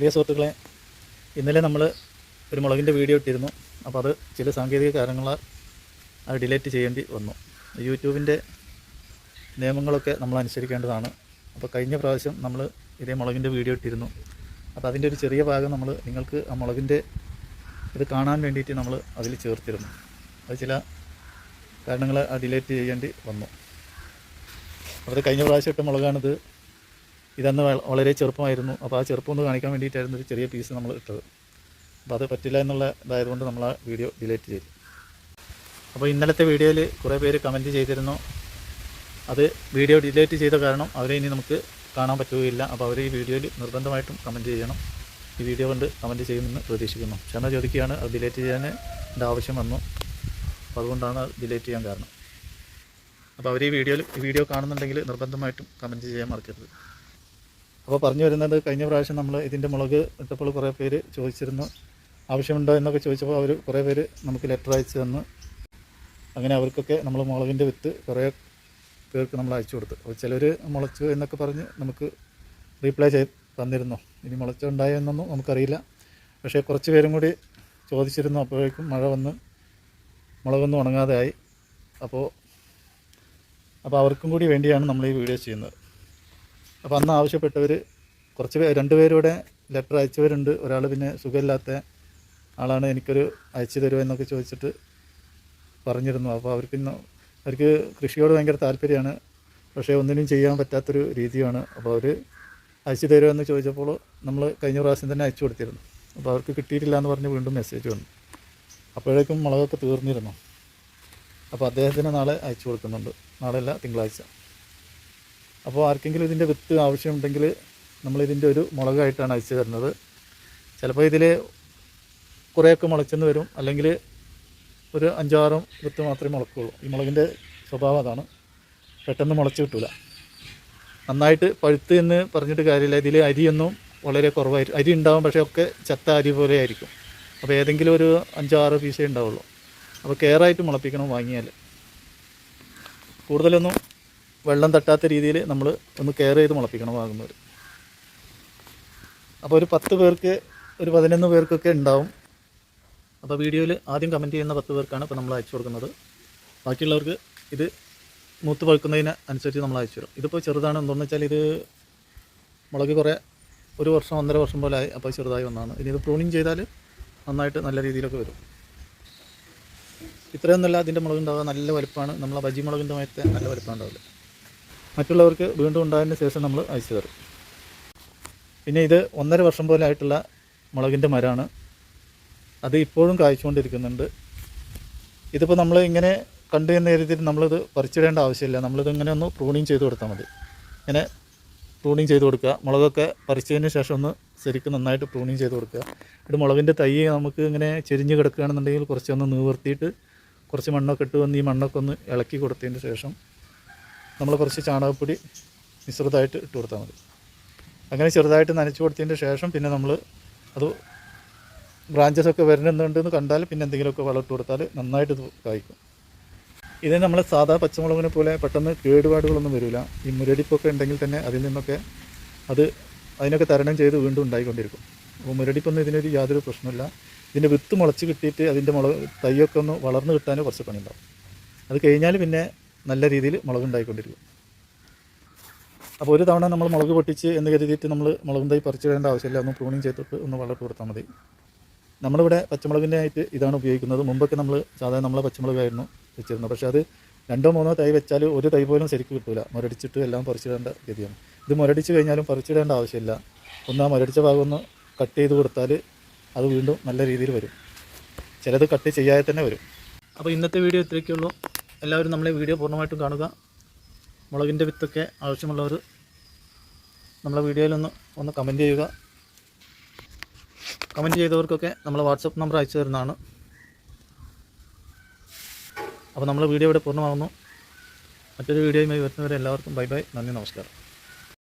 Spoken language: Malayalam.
പ്രിയ സുഹൃത്തുക്കളെ ഇന്നലെ നമ്മൾ ഒരു മുളകിന്റെ വീഡിയോ ഇട്ടിരുന്നു. അപ്പോൾ അത് ചില സാങ്കേതിക കാരണങ്ങളാൽ അത് ഡിലേറ്റ് ചെയ്യേണ്ടി വന്നു. യൂട്യൂബിന്റെ നിയമങ്ങളൊക്കെ നമ്മൾ അനുസരിക്കേണ്ടതാണ്. അപ്പോൾ കഴിഞ്ഞ പ്രാവശ്യം നമ്മൾ ഇതേ മുളകിന്റെ വീഡിയോ ഇട്ടിരുന്നു. അപ്പോൾ അതിന്റെ ഒരു ചെറിയ ഭാഗം നമ്മൾ നിങ്ങൾക്ക് ആ മുളകിന്റെ ഇത് കാണാൻ വേണ്ടിയിട്ട് നമ്മൾ അതിൽ ചേർത്തിരുന്നു. അത് ചില കാരണങ്ങൾ ആ ഡിലേറ്റ് ചെയ്യേണ്ടി വന്നു. അപ്പോൾ കഴിഞ്ഞ പ്രാവശ്യം ഇട്ട മുളകാണിത് ഇതന്ന് വളരെ ചെറുപ്പമായിരുന്നു. അപ്പോൾ ആ ചെറുപ്പം ഒന്ന് കാണിക്കാൻ വേണ്ടിയിട്ടായിരുന്നു ഒരു ചെറിയ പീസ് നമ്മൾ ഇട്ടത്. അപ്പോൾ അത് പറ്റില്ല എന്നുള്ള ഇതായതുകൊണ്ട് നമ്മൾ ആ വീഡിയോ ഡിലീറ്റ് ചെയ്തു. അപ്പോൾ ഇന്നലത്തെ വീഡിയോയിൽ കുറേ പേര് കമന്റ് ചെയ്തിരുന്നു. അത് വീഡിയോ ഡിലീറ്റ് ചെയ്ത കാരണം അവരെ ഇനി നമുക്ക് കാണാൻ പറ്റുകയില്ല. അപ്പോൾ അവർ ഈ വീഡിയോയിൽ നിർബന്ധമായിട്ടും കമന്റ് ചെയ്യണം. ഈ വീഡിയോ കൊണ്ട് കമന്റ് ചെയ്യുമെന്ന് പ്രതീക്ഷിക്കുന്നു. ക്ഷമ ചോദിക്കുകയാണ്. അത് ഡിലേറ്റ് ചെയ്യാൻ എന്റെ ആവശ്യം വന്നു. അപ്പോൾ അതുകൊണ്ടാണ് അത് ഡിലേറ്റ് ചെയ്യാൻ കാരണം. അപ്പോൾ അവർ ഈ വീഡിയോയിൽ ഈ വീഡിയോ കാണുന്നുണ്ടെങ്കിൽ നിർബന്ധമായിട്ടും കമന്റ് ചെയ്യാൻ മറക്കരുത്. അപ്പോൾ പറഞ്ഞു വരുന്നത് കഴിഞ്ഞ പ്രാവശ്യം നമ്മൾ ഇതിന്റെ മുളക് ഇട്ടപ്പോൾ കുറേ പേര് ചോദിച്ചിരുന്നു. ആവശ്യമുണ്ടോ എന്നൊക്കെ ചോദിച്ചപ്പോൾ അവർ കുറേ പേര് നമുക്ക് ലെറ്റർ അയച്ചു തന്നു. അങ്ങനെ അവർക്കൊക്കെ നമ്മൾ മുളകിന്റെ വിത്ത് കുറേ പേർക്ക് നമ്മൾ അയച്ചു കൊടുത്തു. അപ്പോൾ ചിലർ മുളച്ചു എന്നൊക്കെ പറഞ്ഞ് നമുക്ക് റീപ്ലൈ ചെയ്ത് തന്നിരുന്നു. ഇനി മുളച്ചുണ്ടായോ എന്നൊന്നും നമുക്കറിയില്ല. പക്ഷേ കുറച്ച് പേരും കൂടി ചോദിച്ചിരുന്നു. അപ്പോഴേക്കും മഴ വന്ന് മുളകൊന്നും ഉണങ്ങാതെ ആയി അപ്പോൾ അപ്പോൾ അവർക്കും കൂടി വേണ്ടിയാണ് നമ്മൾ ഈ വീഡിയോ ചെയ്യുന്നത്. അപ്പോൾ അന്ന് ആവശ്യപ്പെട്ടവർ കുറച്ച് പേര് രണ്ട് പേരൂടെ ലെറ്റർ അയച്ചവരുണ്ട്. ഒരാൾ പിന്നെ സുഖമില്ലാത്ത ആളാണ് എനിക്കൊരു അയച്ചു തരുമോ എന്നൊക്കെ ചോദിച്ചിട്ട് പറഞ്ഞിരുന്നു. അപ്പോൾ അവർക്ക് ഇന്ന് അവർക്ക് കൃഷിയോട് ഭയങ്കര താല്പര്യമാണ്. പക്ഷേ ഒന്നിനും ചെയ്യാൻ പറ്റാത്തൊരു രീതിയാണ്. അപ്പോൾ അവർ അയച്ചു തരുമോ എന്ന് ചോദിച്ചപ്പോൾ നമ്മൾ കഴിഞ്ഞ പ്രാവശ്യം തന്നെ അയച്ചു കൊടുത്തിരുന്നു. അപ്പോൾ അവർക്ക് കിട്ടിയിട്ടില്ല എന്ന് പറഞ്ഞ് വീണ്ടും മെസ്സേജ് വന്നു. അപ്പോഴേക്കും മുളകൊക്കെ തീർന്നിരുന്നു. അപ്പോൾ അദ്ദേഹത്തിന് നാളെ അയച്ചു കൊടുക്കുന്നുണ്ട്. നാളെയല്ല തിങ്കളാഴ്ച. അപ്പോൾ ആർക്കെങ്കിലും ഇതിന്റെ വിത്ത് ആവശ്യമുണ്ടെങ്കിൽ നമ്മളിതിന്റെ ഒരു മുളകായിട്ടാണ് അയച്ചു തരുന്നത്. ചിലപ്പോൾ ഇതിൽ കുറേയൊക്കെ മുളച്ചെന്ന് വരും. അല്ലെങ്കിൽ ഒരു അഞ്ചാറും വിത്ത് മാത്രമേ മുളക്കുള്ളൂ. ഈ മുളകിന്റെ സ്വഭാവം അതാണ്. പെട്ടെന്ന് മുളച്ച് കിട്ടില്ല നന്നായിട്ട് പഴുത്ത് എന്ന് പറഞ്ഞിട്ട് കാര്യമില്ല. ഇതിൽ അരിയൊന്നും വളരെ കുറവായിരിക്കും. അരി ഉണ്ടാവും പക്ഷേ ഒക്കെ ചത്ത അരി പോലെ ആയിരിക്കും. അപ്പോൾ ഏതെങ്കിലും ഒരു അഞ്ചാറ് പീസേ ഉണ്ടാവുള്ളൂ. അപ്പോൾ കെയറായിട്ട് മുളപ്പിക്കണം വാങ്ങിയാൽ. കൂടുതലൊന്നും വെള്ളം തട്ടാത്ത രീതിയിൽ നമ്മൾ ഒന്ന് കെയർ ചെയ്ത് മുളപ്പിക്കണം വാങ്ങുന്നവർ അപ്പോൾ ഒരു പത്ത് പേർക്ക് ഒരു പതിനൊന്ന് പേർക്കൊക്കെ ഉണ്ടാവും. അപ്പോൾ വീഡിയോയിൽ ആദ്യം കമന്റ് ചെയ്യുന്ന പത്ത് പേർക്കാണ് ഇപ്പോൾ നമ്മൾ അയച്ചു കൊടുക്കുന്നത്. ബാക്കിയുള്ളവർക്ക് ഇത് മൂത്ത് പഴുക്കുന്നതിന് അനുസരിച്ച് നമ്മൾ അയച്ചു തരും. ഇതിപ്പോൾ ചെറുതാണ്. എന്തെന്ന് വെച്ചാൽ ഇത് മുളക് കുറേ ഒരു വർഷം ഒന്നര വർഷം പോലെ ആയി. അപ്പോൾ ചെറുതായി വന്നതാണ്. ഇനി ഇത് പ്രൂണിങ് ചെയ്താൽ നന്നായിട്ട് നല്ല രീതിയിലൊക്കെ വരും. ഇത്രയൊന്നുമല്ല. അതിന്റെ മുളക് ഉണ്ടാവുക നല്ല വലുപ്പമാണ്. നമ്മളെ ബജി മുളകിന്റെ മയത്തെ നല്ല വലുപ്പം ഉണ്ടാവില്ല മറ്റുള്ളവർക്ക് വീണ്ടും ഉണ്ടായതിന് ശേഷം നമ്മൾ അയച്ചു തരും. പിന്നെ ഇത് ഒന്നര വർഷം പോലെ ആയിട്ടുള്ള മുളകിന്റെ മരമാണ് അത് ഇപ്പോഴും കായ്ച്ചുകൊണ്ടിരിക്കുന്നുണ്ട്. ഇതിപ്പോൾ നമ്മൾ ഇങ്ങനെ കണ്ടു എന്ന രീതിയിൽ നമ്മളിത് പറിച്ചിടേണ്ട ആവശ്യമില്ല. നമ്മളിത് ഇങ്ങനെ ഒന്ന് പ്രൂണിങ് ചെയ്ത് കൊടുത്താൽ മതി. ഇങ്ങനെ പ്രൂണിങ് ചെയ്ത് കൊടുക്കുക. മുളകൊക്കെ പറിച്ചതിന് ശേഷം ഒന്ന് ശരിക്കും നന്നായിട്ട് പ്രൂണിങ് ചെയ്ത് കൊടുക്കുക. ഇത് മുളകിന്റെ തൈ നമുക്ക് ഇങ്ങനെ ചെരിഞ്ഞ് കിടക്കുകയാണെന്നുണ്ടെങ്കിൽ കുറച്ചൊന്ന് നീവർത്തിയിട്ട് കുറച്ച് മണ്ണൊക്കെ ഇട്ട് വന്ന് ഈ മണ്ണൊക്കെ ഒന്ന് ഇളക്കി കൊടുത്തതിന് ശേഷം നമ്മൾ കുറച്ച് ചാണകപ്പൊടി മിശ്രിതമായിട്ട് ഇട്ട് കൊടുത്താൽ മതി. അങ്ങനെ ചെറുതായിട്ട് നനച്ചു കൊടുത്തതിന്റെ ശേഷം പിന്നെ നമ്മൾ അത് ബ്രാഞ്ചസ് ഒക്കെ വരുന്നുണ്ടെന്ന് കണ്ടാൽ പിന്നെ എന്തെങ്കിലുമൊക്കെ വളം ഇട്ട് കൊടുത്താൽ നന്നായിട്ട് ഇത് കായ്ക്കും. ഇത് നമ്മൾ സാധാ പച്ചമുളകിനെ പോലെ പെട്ടെന്ന് കേടുപാടുകളൊന്നും വരില്ല. ഈ മുരടിപ്പൊക്കെ ഉണ്ടെങ്കിൽ തന്നെ അതിൽ നിന്നൊക്കെ അത് അതിനൊക്കെ തരണം ചെയ്ത് വീണ്ടും ഉണ്ടായിക്കൊണ്ടിരിക്കും. അപ്പോൾ മുരടിപ്പൊന്നും ഇതിനൊരു യാതൊരു പ്രശ്നമില്ല ഇതിന്റെ വിത്ത് മുളച്ച് കിട്ടിയിട്ട് അതിന്റെ മുളക് തൈയൊക്കെ ഒന്ന് വളർന്നു കിട്ടാൻ കുറച്ച് പണിയുണ്ടാവും. അത് കഴിഞ്ഞാൽ പിന്നെ നല്ല രീതിയിൽ മുളക് ഉണ്ടായിക്കൊണ്ടിരിക്കും അപ്പോൾ ഒരു തവണ നമ്മൾ മുളക് പൊട്ടിച്ച് എന്ന് കരുതിയിട്ട് നമ്മൾ മുളകും തൈ പറിച്ചിടേണ്ട ആവശ്യമില്ല. ഒന്ന് പ്രൂണിങ് ചെയ്തിട്ട് ഒന്ന് വളർത്തി കൊടുത്താൽ മതി. നമ്മളിവിടെ പച്ചമുളകിന്റെ ആയിട്ട് ഇതാണ് ഉപയോഗിക്കുന്നത്. മുമ്പൊക്കെ നമ്മൾ സാധാരണ നമ്മളെ പച്ചമുളകായിരുന്നു വെച്ചിരുന്നത്. പക്ഷേ അത് രണ്ടോ മൂന്നോ തൈ വെച്ചാൽ ഒരു തൈ പോലും ശരിക്കും കിട്ടില്ല മുരടിച്ചിട്ട് എല്ലാം പറിച്ചിടേണ്ട ഗതിയാണ്. ഇത് മുരടിച്ച് കഴിഞ്ഞാലും പറിച്ചിടേണ്ട ആവശ്യമില്ല. ഒന്ന് ആ മുരടിച്ച ഭാഗം ഒന്ന് കട്ട് ചെയ്ത് കൊടുത്താൽ അത് വീണ്ടും നല്ല രീതിയിൽ വരും. ചിലത് കട്ട് ചെയ്യാതെ തന്നെ വരും. അപ്പോൾ ഇന്നത്തെ വീഡിയോ ഇത്രയൊക്കെയുള്ളൂ. എല്ലാവരും നമ്മളെ വീഡിയോ പൂർണമായിട്ടും കാണുക. മുളകിന്റെ വിത്തൊക്കെ ആവശ്യമുള്ളവർ നമ്മളെ വീഡിയോയിലൊന്ന് ഒന്ന് കമന്റ് ചെയ്യുക. കമന്റ് ചെയ്തവർക്കൊക്കെ നമ്മൾ വാട്സപ്പ് നമ്പർ അയച്ചു തരുന്നതാണ്. അപ്പോൾ നമ്മൾ വീഡിയോ ഇവിടെ പൂർണമാകുന്നു മറ്റൊരു വീഡിയോയുമായി വരുന്നവരെ എല്ലാവർക്കും ബൈ ബൈ നന്ദി നമസ്കാരം.